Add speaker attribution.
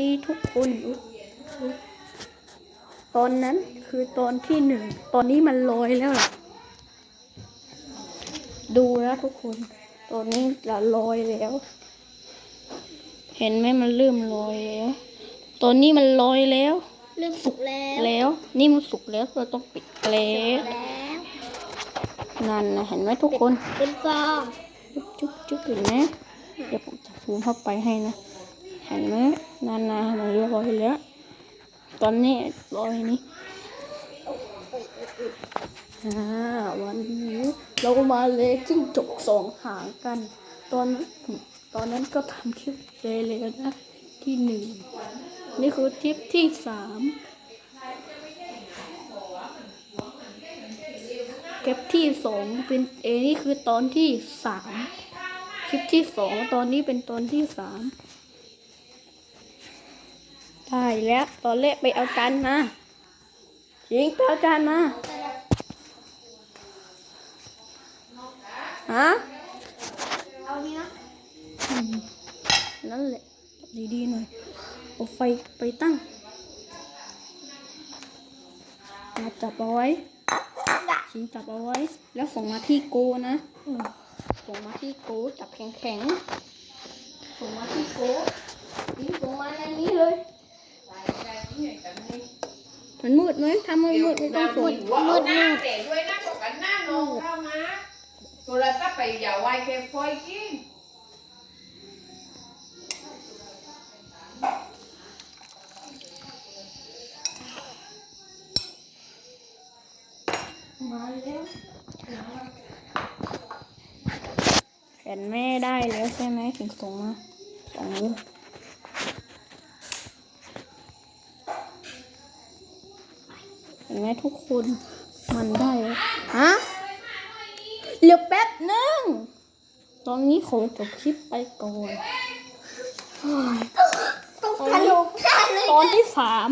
Speaker 1: ดีทุกคน ตอนนั้นคือตอนที่หนึ่ง ตอนนี้มันลอยแล้วล่ะ ดูนะทุกคน ตอนนี้จะลอยแล้ว เห็นไหมมันเริ่มลอยแล้ว ตอนนี้มันลอยแล้ว
Speaker 2: เริ่มสุกแล้ว
Speaker 1: แล้ว นี่มันสุกแล้วเราต้องปิดเกล็ด
Speaker 2: แล้ว
Speaker 1: นั่นนะเห็นไหมทุกคน
Speaker 2: เป็นฟอง
Speaker 1: จุ๊บจุ๊บจุ๊บเห็นไหมเดี๋ยวผมจะซูมเข้าไปให้นะเห็นไหมนานามันลอยแล้ว ตอนนี้ลอยนี้อ่วันนี้เรามาเลยจิ้งจกสองหางกัน ตอนนั้นตอนนั้นก็ทำคลิปเลยเลยนะที่หนึ่งนี่คือทริปที่สามเก็บที่สองเป็นเอนี่คือตอนที่สามคลิปที่สองตอนนี้เป็นตอนที่สาม ได้แล้วตอนแรกไปเอาจานมาจริงไปเอาจานมาฮะ
Speaker 2: เอาเนี้ย
Speaker 1: อืมนั่นแหละดีๆหน่อยเอาไฟไปตั้งมาจับเอาไว้ชิงจับเอาไว้ แล้วส่งมาที่โกนะอืมส่งมาที่โกจับแข็งๆส่งมาที่โกยิงส่งมาในนี้เลย มันมืดไหมทำมันมืดไม่ต้องส่ง
Speaker 3: มืดหน้าแต่ด้วยหน้าตกกันหน้านองเข้ามาโทรศัพท์ไปอย่าไวแค่ฟอยกิน
Speaker 1: มาแล้วเห็นแม่ได้แล้วใช่ไหมถึงส่งมาส่งเลยเห็นไหมทุกคนมันได้แล้วฮะเหลือแป๊บนึง ตอนนี้ขอจบคลิปไปก่อนเฮ้ย
Speaker 2: ต้องถล่มได้เลย
Speaker 1: ตอนที่สาม